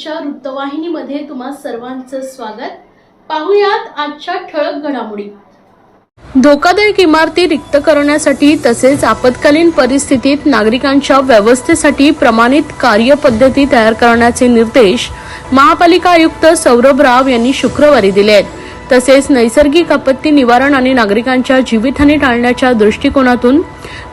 न्यूजच्या वृत्तवाहिनीमध्ये तुम्हा सर्वांचं स्वागत. पाहुयात आजच्या ठळक घडामोडी. धोकादायक इमारती रिक्त करण्यासाठी तसेच आपत्कालीन परिस्थितीत नागरिकांच्या व्यवस्थेसाठी प्रमाणित कार्यपद्धती तयार करण्याचे निर्देश महापालिका आयुक्त सौरभ राव यांनी शुक्रवारी दिले आहेत. तसेच नैसर्गिक आपत्ती निवारण आणि नागरिकांच्या जीवितहानी टाळण्याच्या दृष्टिकोनातून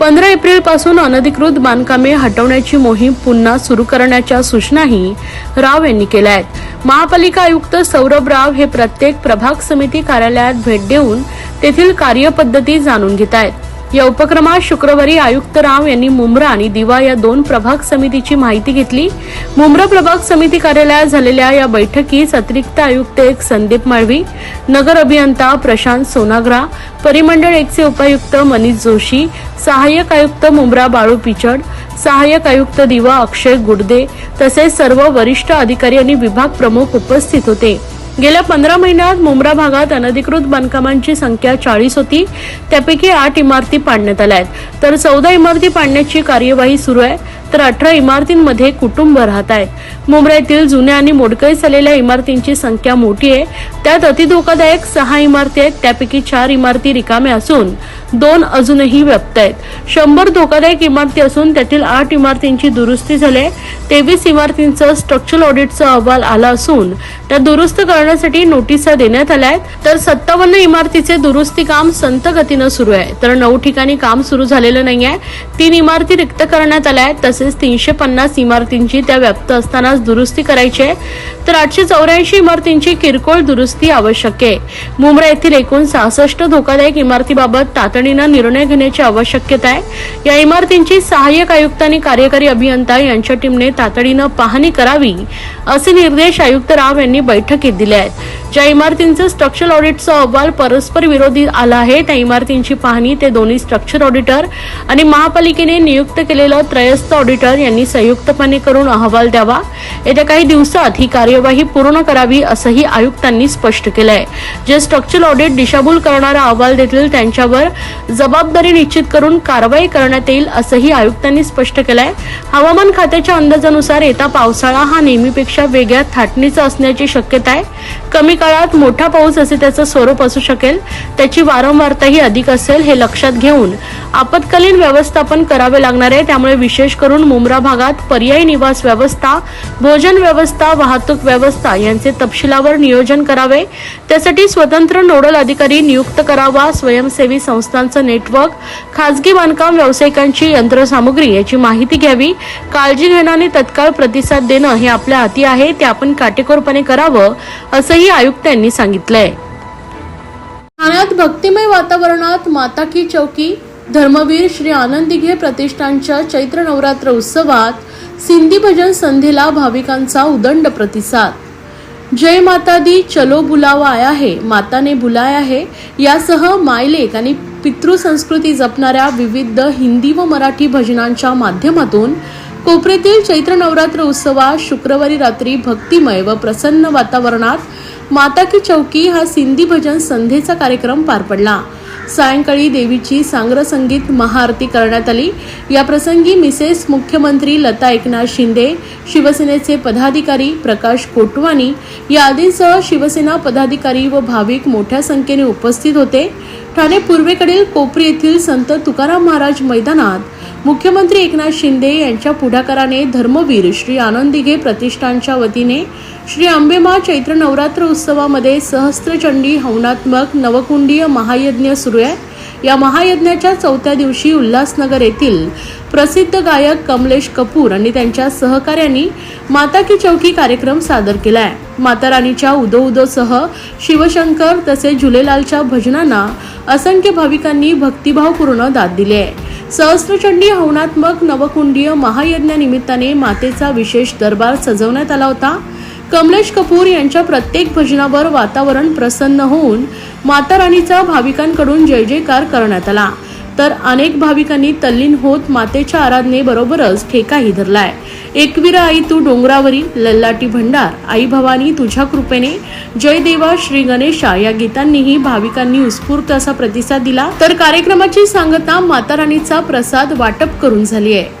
पंधरा एप्रिलपासून अनधिकृत बांधकामे हटवण्याची मोहीम पुन्हा सुरू करण्याच्या सूचनाही राव यांनी केल्या आहेत. महापालिका आयुक्त सौरभ राव हे प्रत्येक प्रभाग समिती कार्यालयात भेट देऊन तेथील कार्यपद्धती जाणून घेत आहेत. या उपक्रमात शुक्रवारी आयुक्त राव यांनी मुंब्रा आणि दिवा या दोन प्रभाग समितीची माहिती घेतली. मुंब्रा प्रभाग समिती कार्यालयात झालेल्या या बैठकीस अतिरिक्त आयुक्त एक संदीप माळवी नगर अभियंता प्रशांत सोनाग्रा परिमंडळ एकचे उपायुक्त मनीष जोशी सहाय्यक आयुक्त मुंब्रा बाळू पिचड सहाय्यक आयुक्त दिवा अक्षय गुडदे तसेच सर्व वरिष्ठ अधिकारी आणि विभाग प्रमुख उपस्थित होते. गेल्या पंधरा महिन्यात मुंब्रा भागात अनधिकृत बांधकामांची संख्या चाळीस होती. त्यापैकी आठ इमारती पाडण्यात आल्या आहेत. तर चौदा इमारती पाडण्याची कार्यवाही सुरू आहे. तर अठरा इमारतींमध्ये कुटुंब राहत आहेत मुंबईतील जुन्या आणि मोडकळीस आलेल्या इमारतींची संख्या मोठी आहे. त्यात अतिधोकादायक सहा इमारती आहेत. त्यापैकी चार इमारती रिकाम्या असून दोन अजूनही व्याप्त आहेत. शंभर धोकादायक इमारती असून त्यातील आठ इमारतींची दुरुस्ती झाली तेवीस इमारतींचं स्ट्रक्चरल ऑडिटचा अहवाल आला असून त्या दुरुस्त करण्यासाठी नोटिसा देण्यात आल्या आहेत. तर सत्तावन्न इमारतीचे दुरुस्ती काम संत गतीनं सुरू आहे. तर नऊ ठिकाणी काम सुरू झालेलं नाही आहे तीन इमारती रिक्त करण्यात आल्या आहेत. तसेच तीनशे पन्नास इमारतींची त्या व्याप्त असतानाच दुरुस्ती करायची आहे. तर आठशे चौऱ्याऐंशी इमारतींची किरकोळ दुरुस्ती आवश्यक आहे. मुंब्रा येथील एकूण सहासष्ट धोकादायक इमारतीबाबत तातडीनं निर्णय घेण्याची आवश्यकता आहे. या इमारतींची सहाय्यक आयुक्त आणि कार्यकारी अभियंता यांच्या टीमने तातडीनं पाहणी करावी असे निर्देश आयुक्त राव यांनी बैठकीत दिले आहेत. ज्या इमारतींचं स्ट्रक्चरल ऑडिटचा अहवाल परस्पर विरोधी आला आहे त्या इमारतींची पाहणी ते दोन्ही स्ट्रक्चर ऑडिटर आणि महापालिकेने नियुक्त केलेलं त्रयस्थ ऑडिटर यांनी संयुक्तपणे करून अहवाल द्यावा. येत्या काही दिवसात ही कार्यवाही पूर्ण करावी असंही आयुक्तांनी स्पष्ट केलंय. जे स्ट्रक्चरल ऑडिट दिशाभूल करणारा अहवाल देतील त्यांच्यावर जबाबदारी निश्चित करून कारवाई करण्यात येईल असंही आयुक्तांनी स्पष्ट केलंय. हवामान खात्याच्या अंदाजानुसार येता पावसाळा हा नेहमीपेक्षा वेगळ्या थाटणीचा असण्याची शक्यता आहे कमी काळात मोठा पाऊस असे त्याचं स्वरूप असू शकेल त्याची वारंवारताही अधिक असेल हे लक्षात घेऊन आपत्कालीन व्यवस्थापन करावे लागणार आहे. त्यामुळे विशेष करून मुंब्रा भागात पर्यायी निवास व्यवस्था भोजन व्यवस्था वाहतूक व्यवस्था यांचे तपशिलावर नियोजन करावे. त्यासाठी स्वतंत्र नोडल अधिकारी नियुक्त करावा स्वयंसेवी संस्थांचं नेटवर्क खासगी बांधकाम व्यावसायिकांची यंत्रसामुग्री याची माहिती घ्यावी. काळजी घेणं आणि तत्काळ प्रतिसाद देणं हे आपल्या हाती आहे. ते आपण काटेकोरपणे करावं असंही आयुक्त आयुक्तांनी सांगितलंय. ठाण्यात भक्तिमय वातावरणात माता की चौकी धर्मवीर श्री आनंद प्रतिष्ठानच्या चैत्र नवरात्र उत्सवात सिंधी भजन संध्येला भाविकांचा उदंड प्रतिसाद. जय माता दी चलो बुलावा आया है माताने बुलाया है यासह मायलेक आणि पितृसंस्कृती जपणाऱ्या विविध हिंदी व मराठी भजनांच्या माध्यमातून कोपऱ्यातील चैत्र नवरात्र उत्सवात शुक्रवारी रात्री भक्तिमय व प्रसन्न वातावरणात माता की चौकी हा सिंधी भजन संध्येचा कार्यक्रम पार पडला. सायंकाळी देवीची सांग्र संगीत महाआरती करण्यात आली. या प्रसंगी मिसेस मुख्यमंत्री लता एकनाथ शिंदे शिवसेनेचे पदाधिकारी प्रकाश कोटवानी या आदींसह शिवसेना पदाधिकारी व भाविक मोठ्या संख्येने उपस्थित होते. ठाणे पूर्वेकडील कोपरी येथील संत तुकाराम महाराज मैदानात मुख्यमंत्री एकनाथ शिंदे यांच्या पुढाकाराने धर्मवीर श्री आनंदिघे प्रतिष्ठानच्या वतीने श्री अंबेमा चैत्र नवरात्र उत्सवामध्ये सहस्त्रचंडी हवनात्मक नवकुंडीय महायज्ञ सुरू आहे. या महायज्ञाच्या चौथ्या दिवशी उल्हासनगर येथील प्रसिद्ध गायक कमलेश कपूर आणि त्यांच्या सहकाऱ्यांनी माता की चौकी कार्यक्रम सादर केलाय. माता राणीच्या उदो उदोसह शिवशंकर तसेच झुलेलालच्या भजनांना असंख्य भाविकांनी भक्तिभावपूर्ण दाद दिली आहे. सहस्त्रचंडी हवनात्मक नवकुंडीय महायज्ञानिमित्ताने मातेचा विशेष दरबार सजवण्यात आला होता. कमलेश कपूर यांच्या प्रत्येक भजनावर वातावरण प्रसन्न होऊन माता राणीचा भाविकांकडून जय जयकार करण्यात आला. तर अनेक भाविकांनी तल्लीन होत मातेच्या आराधनेबरोबरच ठेकाही धरलाय. एकवीर आई तू डोंगरावरी लल्लाटी भंडार आई भवानी तुझ्या कृपेने जय देवा श्री गणेशा या गीतांनीही भाविकांनी उत्स्फूर्त असा प्रतिसाद दिला. तर कार्यक्रमाची सांगता माता राणीचा प्रसाद वाटप करून झाली आहे.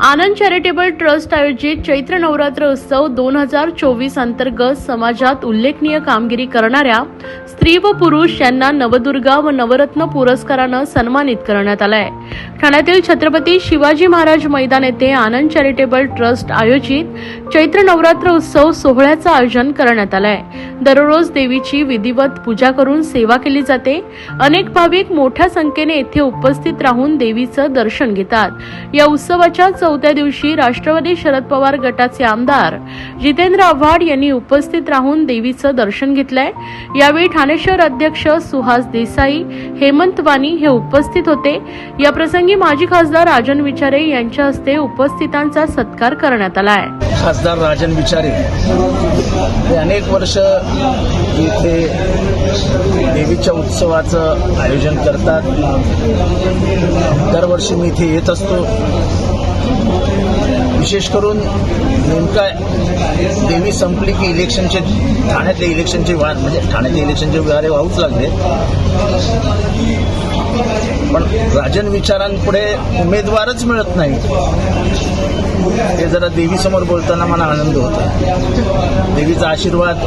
आनंद चॅरिटेबल ट्रस्ट आयोजित चैत्र नवरात्र उत्सव दोन हजार चोवीस अंतर्गत समाजात उल्लेखनीय कामगिरी करणाऱ्या स्त्री व पुरुष यांना नवदुर्गा व नवरत्न पुरस्कारानं सन्मानित करण्यात आलंय. ठाण्यातील छत्रपती शिवाजी महाराज मैदान येथे आनंद चॅरिटेबल ट्रस्ट आयोजित चैत्र नवरात्र उत्सव सोहळ्याचं आयोजन करण्यात आलंय. दररोज देवीची विधिवत पूजा करून सेवा केली जाते. अनेक भाविक मोठ्या संख्येने येथे उपस्थित राहून देवीचं दर्शन घेतात. या उत्सवाच्या चौथ्या दिवशी राष्ट्रवादी शरद पवार गटाचे आमदार जितेंद्र आव्हाड यांनी उपस्थित राहून देवीचं दर्शन घेतलंय. यावेळी ठाणे शहर अध्यक्ष सुहास देसाई हेमंत वाणी हे उपस्थित होते. या प्रसंगी माजी खासदार राजन विचारे यांच्या हस्ते उपस्थितांचा सत्कार करण्यात आलाय. खासदार राजन विचारे हे अनेक वर्ष इथे देवीच्या उत्सवाचं आयोजन करतात. दरवर्षी मी इथे येत असतो. विशेष करून नेमका देवी संपली की इलेक्शनचे ठाण्यातले इलेक्शनचे वाद म्हणजे ठाण्यातले इलेक्शनचे वारे वाहूच लागले. पण राजन विचारांपुढे उमेदवारच मिळत नाही ते जरा देवीसमोर बोलताना मला आनंद होतो देवीचा आशीर्वाद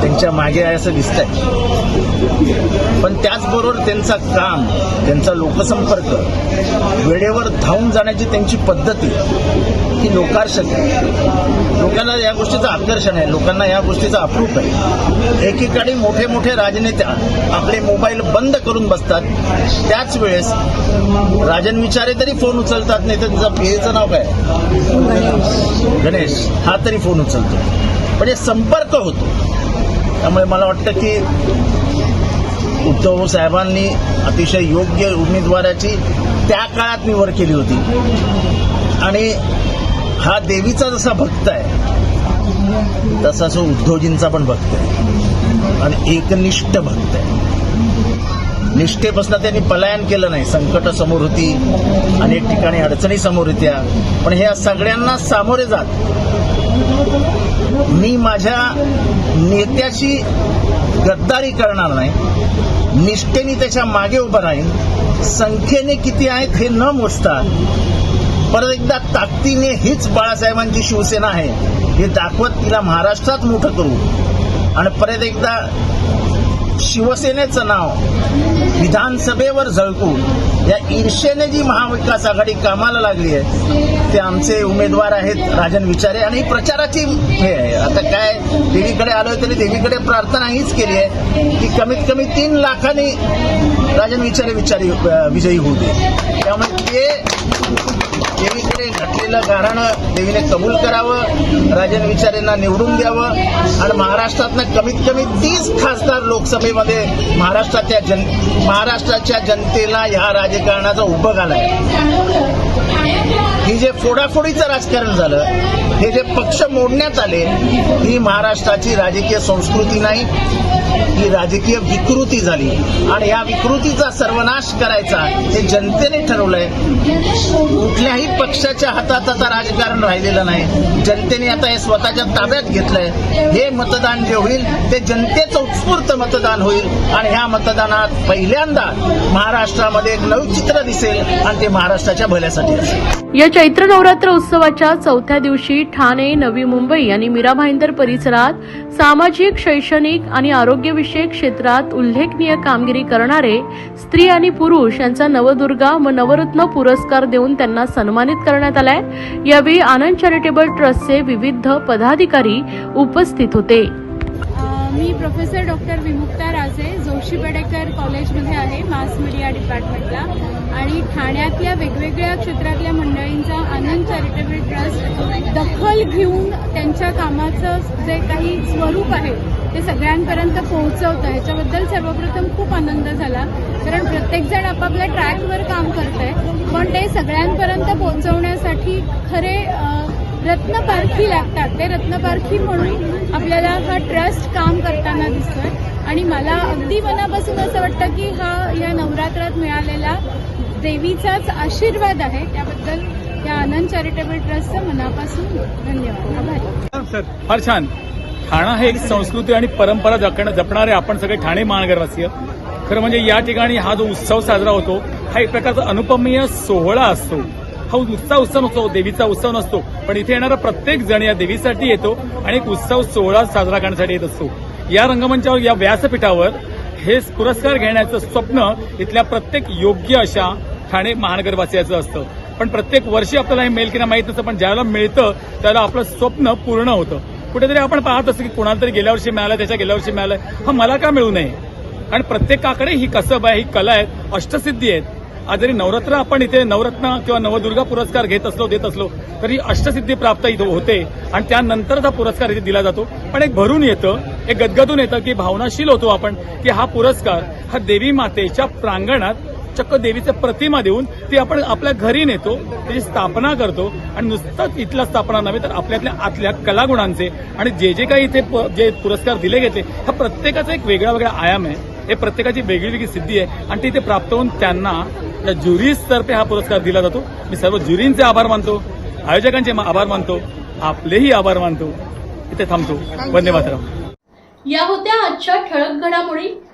त्यांच्या मागे आहे असं दिसतंय. पण त्याचबरोबर त्यांचा काम त्यांचा लोकसंपर्क वेळेवर धावून जाण्याची त्यांची पद्धती ही लोकार्षक आहे. लोकांना या गोष्टीचं आकर्षण आहे लोकांना या गोष्टीचं अप्रूप आहे. एकीकडे मोठे मोठे राजनेत्या आपले मोबाईल बंद करून बसतात त्याच वेळेस राजन विचारे तरी फोन उचलतात नाही तर तिचा पेचं नाव काय? गणेश. हा तरी फोन उचलतो. म्हणजे संपर्क होतो. त्यामुळे मला वाटतं की उद्धव साहेबांनी अतिशय योग्य उमेदवाराची त्या काळात निवड केली होती. आणि हा देवीचा जसा भक्त आहे तसा तो उद्धवजींचा पण भक्त आहे. आणि एकनिष्ठ भक्त आहे. निष्ठेपासून त्यांनी पलायन केलं नाही. संकट समोर होती अनेक ठिकाणी अडचणी समोर होत्या. पण ह्या सगळ्यांना सामोरे जात. मी माझ्या नेत्याशी गद्दारी करणार नाही. निष्ठेने त्याच्यामागे उभं राहीन. संख्येने किती आहेत हे न मोजता परत एकदा ताकदीने हीच बाळासाहेबांची शिवसेना आहे. हे दाखवत तिला महाराष्ट्रात मोठं करू. आणि परत एकदा शिवसेनेचं नाव विधानसभेवर झळकून या ईर्षेने जी महाविकास आघाडी कामाला लागली आहे ते आमचे उमेदवार आहेत राजन विचारे आणि प्रचाराची हे आहे. आता काय देवीकडे आलोय तरी देवीकडे प्रार्थना हीच केली आहे की कमीत कमी तीन लाखांनी राजन विचारे विचारी विजयी होऊ दे. त्यामुळे ते देवीकडे घातलेलं गाराणं देवीने कबूल करावं राजन विचारेंना निवडून द्यावं आणि महाराष्ट्रातनं कमीत कमी तीस खासदार लोकसभेमध्ये महाराष्ट्राच्या जन महाराष्ट्राच्या जनतेला ह्या राजकारणाचा उभं घालाय ही जे फोडाफोडीचं राजकारण झालं हे जे पक्ष मोडण्यात आले ही महाराष्ट्राची राजकीय संस्कृती नाही ही राजकीय विकृती झाली. आणि या विकृतीचा सर्वनाश करायचा हे जनतेने ठरवलंय. कुठल्याही पक्षाच्या हातात आता राजकारण राहिलेलं नाही. जनतेने आता हे स्वतःच्या ताब्यात घेतलंय. हे मतदान जे होईल ते जनतेचं उत्स्फूर्त मतदान होईल. आणि ह्या मतदानात पहिल्यांदा महाराष्ट्रामध्ये एक नवीन चित्र दिसेल आणि ते महाराष्ट्राच्या भल्यासाठी असेल. या चैत्र नवरात्र उत्सवाच्या चौथ्या दिवशी ठाणे नवी मुंबई आणि मीरा भाईंदर परिसरात सामाजिक शैक्षणिक आणि आरोग्य आरोग्यविषयक क्षेत्रात उल्लेखनीय कामगिरी करणारे स्त्री आणि पुरुष यांचा नवदुर्गा व नवरत्न पुरस्कार देऊन त्यांना सन्मानित करण्यात आलाय. यावेळी आनंद चॅरिटेबल ट्रस्टचे विविध पदाधिकारी उपस्थित होते. मी प्रोफेसर डॉक्टर विमुक्ता राजे जोशी पेडेकर कॉलेजमध्ये आहे मास मीडिया डिपार्टमेंटला. आणि ठाण्यातल्या वेगवेगळ्या क्षेत्रातल्या मंडळींचा आनंद चॅरिटेबल ट्रस्ट दखल घेऊन त्यांच्या कामाचं जे काही स्वरूप आहे ते सगळ्यांपर्यंत पोहोचवतं ह्याच्याबद्दल सर्वप्रथम खूप आनंद झाला. कारण प्रत्येकजण आपापल्या ट्रॅकवर काम करत आहे पण ते सगळ्यांपर्यंत पोहोचवण्यासाठी खरे रत्नपारखी लागतात. ते रत्नपारखी म्हणून आपल्याला हा ट्रस्ट काम करताना दिसतोय. आणि मला अगदी मनापासून असं वाटतं की हा या नवरात्रात मिळालेला देवीचाच आशीर्वाद आहे. त्याबद्दल या आनंद चॅरिटेबल ट्रस्टचं मनापासून धन्यवाद. आभार. फार छान. ठाणा हे एक संस्कृती आणि परंपरा जपण- जपणारे आपण सगळे ठाणे महानगरवासीय खरं म्हणजे या ठिकाणी हा जो उत्सव साजरा होतो हा एक प्रकारचा अनुपमीय सोहळा असतो. हा नुसता उत्सव नसतो देवीचा उत्सव नसतो. पण इथे येणारा प्रत्येक जण या देवीसाठी येतो आणि एक उत्सव सोहळा साजरा करण्यासाठी येत असतो. या रंगमंचावर या व्यासपीठावर हे पुरस्कार घेण्याचं स्वप्न इथल्या प्रत्येक योग्य अशा ठाणे महानगरवासियाचं असतं. पण प्रत्येक वर्षी आपल्याला हे मिळेल की नाही माहीत नसतं पण ज्याला मिळतं त्याला आपलं स्वप्न पूर्ण होतं. कुठेतरी आपण पाहत असतो की कोणाला तरी गेल्या वर्षी मिळालं त्याच्या गेल्या वर्षी मिळालं. हा मला का मिळू नये? कारण प्रत्येकाकडे ही कसब आहे ही कला आहेत अष्टसिद्धी आहेत. आज जरी नवरात्र आपण इथे नवरत्न किंवा नवदुर्गा पुरस्कार घेत असलो देत असलो तरी अष्टसिद्धी प्राप्त इथं होते. आणि त्यानंतरच हा पुरस्कार इथे दिला जातो. पण एक भरून येतं एक गदगदून येतं की भावनाशील होतो आपण की हा पुरस्कार हा देवी मातेच्या प्रांगणात चक्क देवीचं प्रतिमा देऊन ती आपण आपल्या घरी नेतो त्याची स्थापना करतो आणि नुसतंच इथला स्थापना नव्हे तर आपल्यातल्या आतल्या कलागुणांचे आणि जे जे काही इथे जे पुरस्कार दिले गेले हा प्रत्येकाचा एक वेगळा वेगळा आयाम आहे. हे प्रत्येकाची वेगळी वेगळी सिद्धी आहे. आणि ती इथे प्राप्त होऊन त्यांना या ज्युरीज तर्फे हा पुरस्कार दिला जातो. मी सर्व ज्युरींचे आभार मानतो. आयोजकांचे आभार मानतो. आपलेही आभार मानतो. इथे थांबतो. वंदे मातरम. या होत्या आजच्या ठळक घडामोडी.